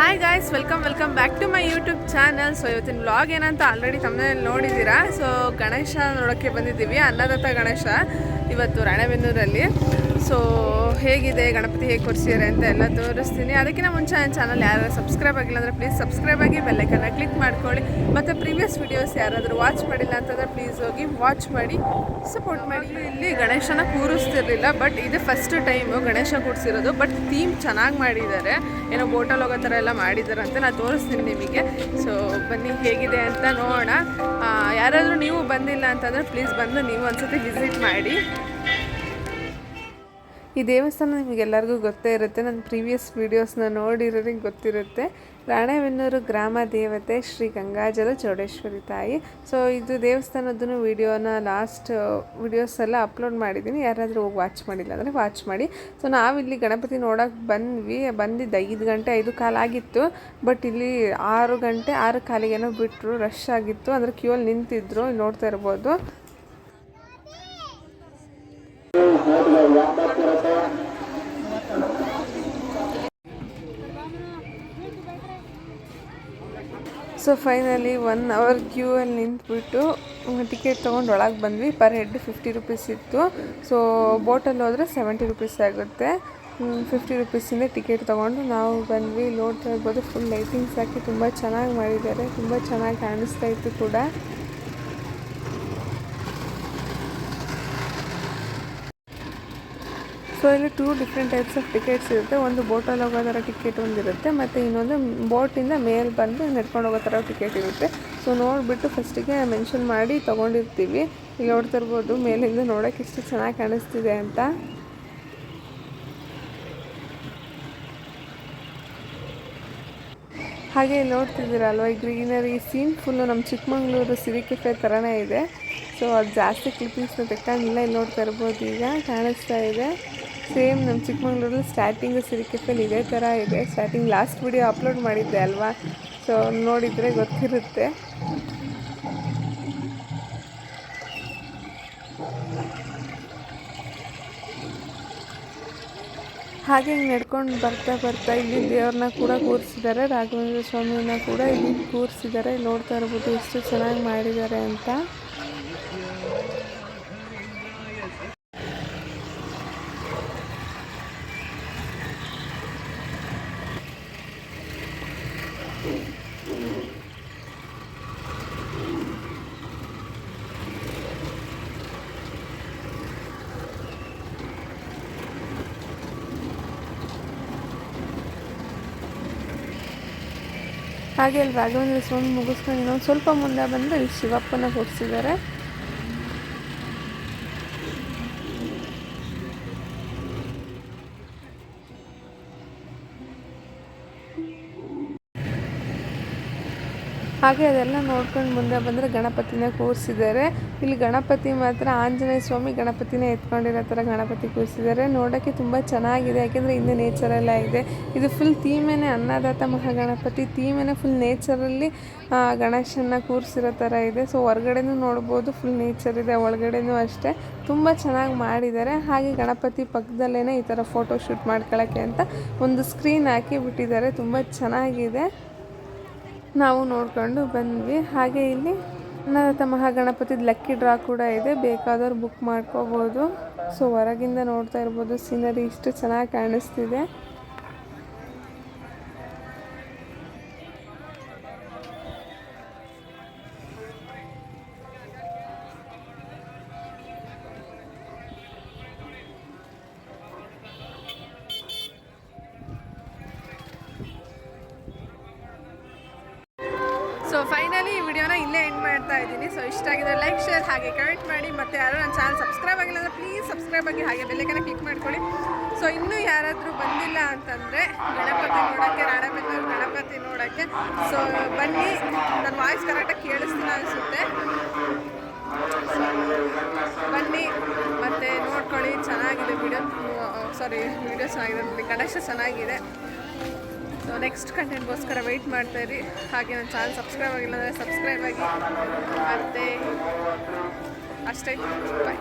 Hi guys welcome welcome back to my YouTube channel so ಇವತ್ತಿನ vlog ಏನಂತ already ತಮ್ಮನೇಲಿ ನೋಡಿದ್ದೀರಾ? ಸೊ ಗಣೇಶ ನೋಡೋಕ್ಕೆ ಬಂದಿದ್ದೀವಿ, ಅನ್ನದಾತ ಗಣೇಶ. ಇವತ್ತು ರಾಣೆಬೆನ್ನೂರಲ್ಲಿ. ಸೊ ಹೇಗಿದೆ, ಗಣಪತಿ ಹೇಗೆ ಕೊಡ್ಸಿದ್ದಾರೆ ಅಂತ ಎಲ್ಲ ತೋರಿಸ್ತೀನಿ. ಅದಕ್ಕಿಂತ ಮುಂಚೆ ನನ್ನ ಚಾನಲ್ ಯಾರು ಸಬ್ಸ್ಕ್ರೈಬ್ ಆಗಿಲ್ಲ ಅಂದರೆ ಪ್ಲೀಸ್ ಸಬ್ಸ್ಕ್ರೈಬ್ ಆಗಿ ಬೆಲ್ಲೈಕನ್ನ ಕ್ಲಿಕ್ ಮಾಡ್ಕೊಳ್ಳಿ. ಮತ್ತು ಪ್ರೀವಿಯಸ್ ವೀಡಿಯೋಸ್ ಯಾರಾದರೂ ವಾಚ್ ಮಾಡಿಲ್ಲ ಅಂತಂದರೆ ಪ್ಲೀಸ್ ಹೋಗಿ ವಾಚ್ ಮಾಡಿ. ಸಪೋರ್ಟ್ ಮಾಡಿ. ಇಲ್ಲಿ ಗಣೇಶನ ಕೂರಿಸ್ತಿರ್ಲಿಲ್ಲ ಬಟ್ ಇದು ಫಸ್ಟ್ ಟೈಮು ಗಣೇಶ ಕೂಡಿಸಿರೋದು ಬಟ್ ಥೀಮ್ ಚೆನ್ನಾಗಿ ಮಾಡಿದ್ದಾರೆ. ಏನೋ ಬೋಟಲ್ ಹೋಗೋ ಥರ ಎಲ್ಲ ಮಾಡಿದ್ದಾರೆ ಅಂತ ನಾನು ತೋರಿಸ್ತೀನಿ ನಿಮಗೆ. ಸೊ ಬನ್ನಿ ಹೇಗಿದೆ ಅಂತ ನೋಡೋಣ. ಯಾರಾದರೂ ನೀವು ಬಂದಿಲ್ಲ ಅಂತಂದರೆ ಪ್ಲೀಸ್ ಬಂದು ನೀವು ಒಂದ್ಸತಿ ವಿಸಿಟ್ ಮಾಡಿ. ಈ ದೇವಸ್ಥಾನ ನಿಮಗೆಲ್ಲರಿಗೂ ಗೊತ್ತೇ ಇರುತ್ತೆ. ನನ್ನ ಪ್ರೀವಿಯಸ್ ವೀಡಿಯೋಸ್ನ ನೋಡಿರೋರಿಗೆ ಗೊತ್ತಿರುತ್ತೆ. ರಾಣೆಬೆನ್ನೂರು ಗ್ರಾಮ ದೇವತೆ ಶ್ರೀ ಗಂಗಾಜಲ ಚೌಡೇಶ್ವರಿ ತಾಯಿ. ಸೊ ಇದು ದೇವಸ್ಥಾನದ್ದು ವೀಡಿಯೋನ ಲಾಸ್ಟ್ ವಿಡಿಯೋಸ್ ಎಲ್ಲ ಅಪ್ಲೋಡ್ ಮಾಡಿದ್ದೀನಿ. ಯಾರಾದರೂ ಹೋಗಿ ವಾಚ್ ಮಾಡಿಲ್ಲ ಅಂದರೆ ವಾಚ್ ಮಾಡಿ. ಸೊ ನಾವಿಲ್ಲಿ ಗಣಪತಿ ನೋಡೋಕೆ ಬಂದ್ವಿ. ಬಂದಿದ್ದು ಐದು ಗಂಟೆ, ಐದು ಕಾಲಾಗಿತ್ತು ಬಟ್ ಇಲ್ಲಿ ಆರು ಗಂಟೆ, ಆರು ಕಾಲಿಗೇನೋ ಬಿಟ್ಟರು ರಶ್ ಆಗಿತ್ತು. ಅಂದರೆ ಕ್ಯೂ ಅಲ್ಲಿ ನಿಂತಿದ್ರು. ನೋಡ್ತಾ ಇರ್ಬೋದು. So finally one hour queue ಅಲ್ಲಿ ನಿಂತ್ಬಿಟ್ಟು ಟಿಕೆಟ್ ತೊಗೊಂಡು ಒಳಗೆ ಬಂದ್ವಿ. ಪರ್ ಹೆಡ್ ಫಿಫ್ಟಿ ರುಪೀಸ್ ಇತ್ತು. ಸೊ ಬೋಟಲ್ಲಿ ಹೋದರೆ ಸೆವೆಂಟಿ ರುಪೀಸ್ ಆಗುತ್ತೆ. ಫಿಫ್ಟಿ ರುಪೀಸಿಂದ ಟಿಕೆಟ್ ತೊಗೊಂಡು ನಾವು ಬಂದ್ವಿ. ನೋಡ್ತಾ ಇರ್ಬೋದು ಫುಲ್ ಲೈಟಿಂಗ್ಸ್ ಹಾಕಿ ತುಂಬ ಚೆನ್ನಾಗಿ ಮಾಡಿದ್ದಾರೆ. ತುಂಬ ಚೆನ್ನಾಗಿ ಕಾಣಿಸ್ತಾ ಇತ್ತು ಕೂಡ. ಸೊ ಇಲ್ಲಿ two different types of tickets ಇರುತ್ತೆ. ಒಂದು ಬೋಟಲ್ಲಿ ಹೋಗೋ ಥರ ಟಿಕೆಟ್ ಒಂದಿರುತ್ತೆ ಮತ್ತು ಇನ್ನೊಂದು ಬೋಟಿಂದ ಮೇಲೆ ಬಂದು ನಡ್ಕೊಂಡು ಹೋಗೋ ಥರ ಟಿಕೆಟ್ ಇರುತ್ತೆ. ಸೊ ನೋಡಿಬಿಟ್ಟು ಫಸ್ಟಿಗೆ ಮೆನ್ಷನ್ ಮಾಡಿ ತೊಗೊಂಡಿರ್ತೀವಿ. ಇಲ್ಲಿ ನೋಡ್ತಾ ಇರ್ಬೋದು ಮೇಲಿಂದ ನೋಡೋಕೆ ಎಷ್ಟು ಚೆನ್ನಾಗಿ ಕಾಣಿಸ್ತಿದೆ ಅಂತ. ಹಾಗೆ ನೋಡ್ತಿದ್ದೀರಲ್ವ? ಈ ಗ್ರೀನರಿ ಸೀನ್ ಫುಲ್ಲು ನಮ್ಮ ಚಿಕ್ಕಮಂಗ್ಳೂರು ಸಿರಿ ಕೆಫೆ ಥರನೇ ಇದೆ. ಸೊ ಅದು ಜಾಸ್ತಿ ಕ್ಲಿಪ್ಪಿಂಗ್ಸ್ನ ತೆಕ್ಕೊಂಡಿಲ್ಲ ಇಲ್ಲಿ ನೋಡ್ತಾ ಇರ್ಬೋದು ಈಗ. ಕಾಣಿಸ್ತಾ ಇದೆ. ಸೇಮ್ ನಮ್ಮ ಚಿಕ್ಕಮಂಗ್ಳೂರಲ್ಲಿ ಸ್ಟಾರ್ಟಿಂಗ್ ಸಿರಿ ಕೆಫೆಲಿ ಇದೇ ಥರ ಇದೆ. ಸ್ಟಾರ್ಟಿಂಗ್ ಲಾಸ್ಟ್ ವಿಡಿಯೋ ಅಪ್ಲೋಡ್ ಮಾಡಿದ್ದೆ ಅಲ್ವಾ? ಸೊ ನೋಡಿದರೆ ಗೊತ್ತಿರುತ್ತೆ. ಹಾಗೆ ಹಿಂಗೆ ನಡ್ಕೊಂಡು ಬರ್ತಾ ಬರ್ತಾ ಇಲ್ಲಿ ದೇವ್ರನ್ನ ಕೂಡ ಕೂರಿಸಿದ್ದಾರೆ, ರಾಘವೇಂದ್ರ ಸ್ವಾಮಿಯನ್ನ ಕೂಡ ಇಲ್ಲಿ ಕೂರಿಸಿದ್ದಾರೆ. ನೋಡ್ತಾ ಇರ್ಬೋದು ಎಷ್ಟು ಚೆನ್ನಾಗಿ ಮಾಡಿದ್ದಾರೆ ಅಂತ. ಹಾಗೆ ಅಲ್ಲಿ ರಾಘವೇಂದ್ರ ಸ್ವಾಮಿ ಮುಗಿಸ್ಕೊಂಡು ಇನ್ನೊಂದು ಸ್ವಲ್ಪ ಮುಂದೆ ಬಂದರೆ ಇಲ್ಲಿ ಶಿವಪ್ಪನ ಕೂರಿಸಿದ್ದಾರೆ ಹಾಗೆ ಅದೆಲ್ಲ ನೋಡ್ಕೊಂಡು ಮುಂದೆ ಬಂದರೆ ಗಣಪತಿನ ಕೂರಿಸಿದ್ದಾರೆ. ಇಲ್ಲಿ ಗಣಪತಿ ಮಾತ್ರ, ಆಂಜನೇಯ ಸ್ವಾಮಿ ಗಣಪತಿನ ಎತ್ಕೊಂಡಿರೋ ಥರ ಗಣಪತಿ ಕೂರಿಸಿದ್ದಾರೆ. ನೋಡೋಕ್ಕೆ ತುಂಬ ಚೆನ್ನಾಗಿದೆ, ಯಾಕೆಂದರೆ ಹಿಂದೆ ನೇಚರೆಲ್ಲ ಇದೆ. ಇದು ಫುಲ್ ಥೀಮೇನೆ ಅನ್ನದಾತ ಮಹಾಗಣಪತಿ. ಥೀಮೇನೆ ಫುಲ್ ನೇಚರಲ್ಲಿ ಗಣೇಶನ ಕೂರಿಸಿರೋ ಥರ ಇದೆ. ಸೊ ಹೊರಗಡೆನೂ ನೋಡ್ಬೋದು ಫುಲ್ ನೇಚರ್ ಇದೆ, ಒಳಗಡೆನೂ ಅಷ್ಟೇ. ತುಂಬ ಚೆನ್ನಾಗಿ ಮಾಡಿದ್ದಾರೆ. ಹಾಗೆ ಗಣಪತಿ ಪಕ್ಕದಲ್ಲೇ ಈ ಥರ ಫೋಟೋ ಶೂಟ್ ಮಾಡ್ಕೊಳ್ಳೋಕ್ಕೆ ಅಂತ ಒಂದು ಸ್ಕ್ರೀನ್ ಹಾಕಿ ಬಿಟ್ಟಿದ್ದಾರೆ. ತುಂಬ ಚೆನ್ನಾಗಿದೆ. ನಾವು ನೋಡ್ಕೊಂಡು ಬಂದ್ವಿ. ಹಾಗೆ ಇಲ್ಲಿ ನರತ ಮಹಾಗಣಪತಿದು ಲಕ್ಕಿ ಡ್ರಾ ಕೂಡ ಇದೆ. ಬೇಕಾದವ್ರು ಬುಕ್ ಮಾಡ್ಕೋಬೋದು. ಸೊ ಹೊರಗಿಂದ ನೋಡ್ತಾ ಇರ್ಬೋದು. ಸೀನರಿ ಇಷ್ಟು ಚೆನ್ನಾಗಿ ಕಾಣಿಸ್ತಿದೆ. ಸೊ ಫೈನಲಿ ಈ ವಿಡಿಯೋನ ಇಲ್ಲೇ ಎಂಡ್ ಮಾಡ್ತಾ ಇದ್ದೀನಿ. ಸೊ ಇಷ್ಟ ಆಗಿದೆ ಲೈಕ್ ಶೇರ್ ಹಾಗೆ ಕಮೆಂಟ್ ಮಾಡಿ. ಮತ್ತು ಯಾರು ನನ್ನ ಚಾನಲ್ ಸಬ್ಸ್ಕ್ರೈಬ್ ಆಗಿಲ್ಲ ಅಂದರೆ ಪ್ಲೀಸ್ ಸಬ್ಸ್ಕ್ರೈಬ್ ಆಗಿ ಹಾಗೆ ಬೆಲೆಗೆ ಕ್ಲಿಕ್ ಮಾಡ್ಕೊಳ್ಳಿ. ಸೊ ಇನ್ನೂ ಯಾರಾದರೂ ಬಂದಿಲ್ಲ ಅಂತಂದರೆ ಗಣಪತಿ ನೋಡೋಕ್ಕೆ, ರಾಣಬೆನ್ನೂರು ಗಣಪತಿ ನೋಡೋಕ್ಕೆ. ಸೊ ಬನ್ನಿ. ನನ್ನ ವಾಯ್ಸ್ ಕರೆಕ್ಟಾಗಿ ಕೇಳಿಸ್ತಿಲ್ಲ ಅನಿಸುತ್ತೆ. ಬನ್ನಿ. ಮತ್ತು ನೋಡ್ಕೊಳ್ಳಿ. ಚೆನ್ನಾಗಿದೆ ವಿಡಿಯೋ ಸಾರಿ ವಿಡಿಯೋ ಚೆನ್ನಾಗಿದೆ. ಗಣೇಶ ಚೆನ್ನಾಗಿದೆ. ನೆಕ್ಸ್ಟ್ ಕಂಟೆಂಟ್ಗೋಸ್ಕರ ವೆಯ್ಟ್ ಮಾಡ್ತಾ ಇರಿ. ಹಾಗೆ ನನ್ನ ಚಾನಲ್ ಸಬ್ಸ್ಕ್ರೈಬ್ ಆಗಿಲ್ಲ ಅಂದರೆ ಸಬ್ಸ್ಕ್ರೈಬ್ ಆಗಿ. ಮತ್ತೆ ಅಷ್ಟೇ. ಬಾಯ್